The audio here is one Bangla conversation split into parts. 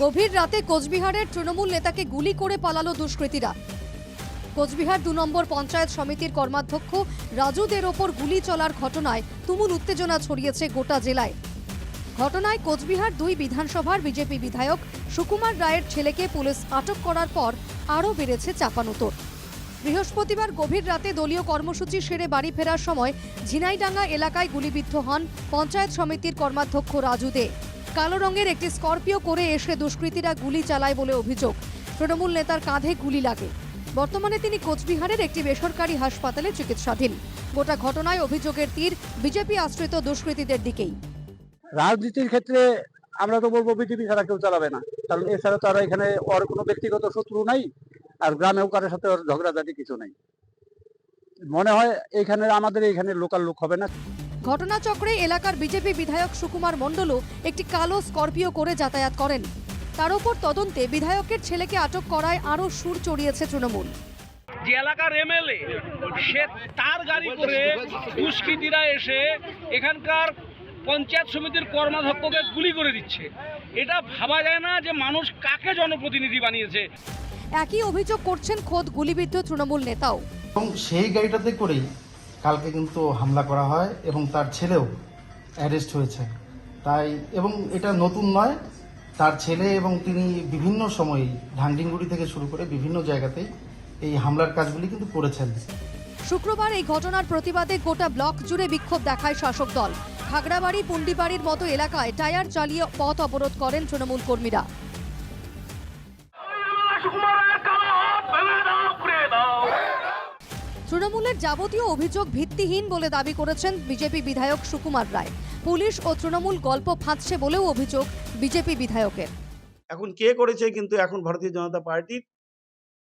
গভীর রাতে কোচবিহারের তৃণমূল নেতাকে গুলি করে পালালো দুষ্কৃতীরা। কোচবিহার দু নম্বর পঞ্চায়েত সমিতির কর্মাধ্যক্ষ রাজুদের ওপর গুলি চলার ঘটনায় তুমুল উত্তেজনা ছড়িয়েছে গোটা জেলায়। ঘটনায় কোচবিহার দুই বিধানসভার বিজেপি বিধায়ক সুকুমার রায়ের ছেলেকে পুলিশ আটক করার পর আরও বেড়েছে চাপানোতর বৃহস্পতিবার গভীর রাতে দলীয় কর্মসূচি সেরে বাড়ি ফেরার সময় ঝিনাইডাঙ্গা এলাকায় গুলিবিদ্ধ হন পঞ্চায়েত সমিতির কর্মাধ্যক্ষ রাজু দে। কালো রঙের একটি স্করপিও করে এসে দুষ্কৃতীরা গুলি চালায় বলে অভিযোগ। তৃণমূল নেতার কাঁধে গুলি লাগে। বর্তমানে তিনি কোচবিহারের একটি বেসরকারি হাসপাতালে চিকিৎসাধীন। গোটা ঘটনায় অভিযোগের তীর বিজেপি আশ্রিত দুষ্কৃতীদের দিকেই। রাজনীতির ক্ষেত্রে আমরা তো বলব বিজেপি ছাড়া কেউ চালাবে না। কারণ এছাড়া তো আর এখানে ওর কোনো ব্যক্তিগত শত্রু নাই। আর গ্রামেও কারোর সাথে ওর ঝগড়াঝাটি কিছু নাই। মনে হয় এখানে আমাদের এখানে লোকাল লোক হবে না। ঘটনাচক্রে এলাকার বিজেপি বিধায়ক সুকুমার মণ্ডলও একটি কালো স্করপিও করে যাতায়াত করেন। তার উপর তদন্তে বিধায়কের ছেলেকে আটক করায় আরও সুর চড়িয়েছে তৃণমূল। যে এলাকার এমএলএ সে তার গাড়ি করে দুষ্কৃতীরা এসে এখানকার পঞ্চায়েত সমিতির কর্মাধ্যক্ষকে গুলি করে দিচ্ছে। এটা ভাবা যায় না যে মানুষ কাকে জনপ্রতিনিধি বানিয়েছে। একই অভিযোগ করছেন খোদ গুলিবিদ্ধ তৃণমূল নেতাও। এবং সেই গাড়িটাতে করেই কালকে কিন্তু হামলা করা হয় এবং তার ছেলেও অ্যারেস্ট হয়েছে। তাই এবং এটা নতুন নয় তার ছেলে এবং তিনি বিভিন্ন সময়ে ঢাংডিংগুড়ি থেকে শুরু করে বিভিন্ন জায়গাতেই এই হামলার কাজগুলি কিন্তু করেছেন। শুক্রবার এই ঘটনার প্রতিবাদে গোটা ব্লক জুড়ে বিক্ষোভ দেখায় শাসক দল। খাগড়াবাড়ি পুন্ডিবাড়ির মতো এলাকায় টায়ার চালিয়ে পথ অবরোধ করেন তৃণমূল কর্মীরা। তৃণমূলের যাবতীয় অভিযোগ ভিত্তিহীন বলে দাবি করেছেন বিজেপি বিধায়ক সুকুমার রায়। পুলিশ ও তৃণমূল গল্প ফাঁদছে বলেও অভিযোগ বিজেপি বিধায়কের। এখন কে করেছে কিন্তু এখন ভারতীয় জনতা পার্টির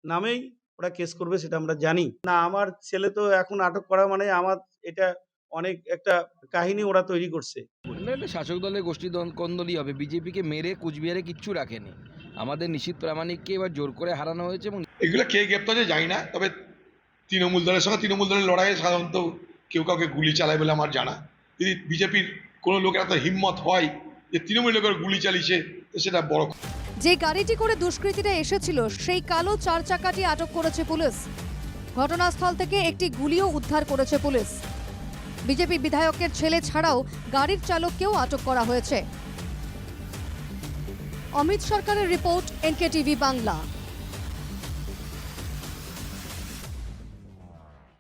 নামেই ওরা কেস করবে সেটা আমরা জানি। না, আমার ছেলে তো এখন আটক করা মানে আমার এটা অনেক একটা কাহিনী ওরা তৈরি করছে। না, শাসক দলের গোষ্ঠী দ্বন্দ্ব- কোন্দলই হবে। বিজেপিকে মেরে কুচবিহারে কিচ্ছু রাখেনি। আমাদের নিশীত প্রামাণিককে এবার জোর করে হারানো হয়েছে এবং এগুলো কে গ্রেপ্তার হয়েছে জানি না তবে তৃণমূল দলের সঙ্গে তৃণমূল দলের লড়াইয়ে সাধারণত কেউ কাউকে গুলি চালায় বলে আমার জানা। যদি বিজেপির কোনো লোকের এত হিম্মত হয় যে তৃণমূল লোকের গুলি চালিয়েছে তো সেটা বড় যে গাড়িটি করে দুষ্কৃতীরা এসেছিল সেই কালো চার চাকাটি আটক করেছে পুলিশ। ঘটনাস্থল থেকে একটি গুলিও উদ্ধার করেছে পুলিশ। বিজেপি বিধায়কের ছেলে ছাড়াও গাড়ির চালককেও আটক করা হয়েছে। অমিত সরকারের রিপোর্ট এনকে টিভি বাংলা।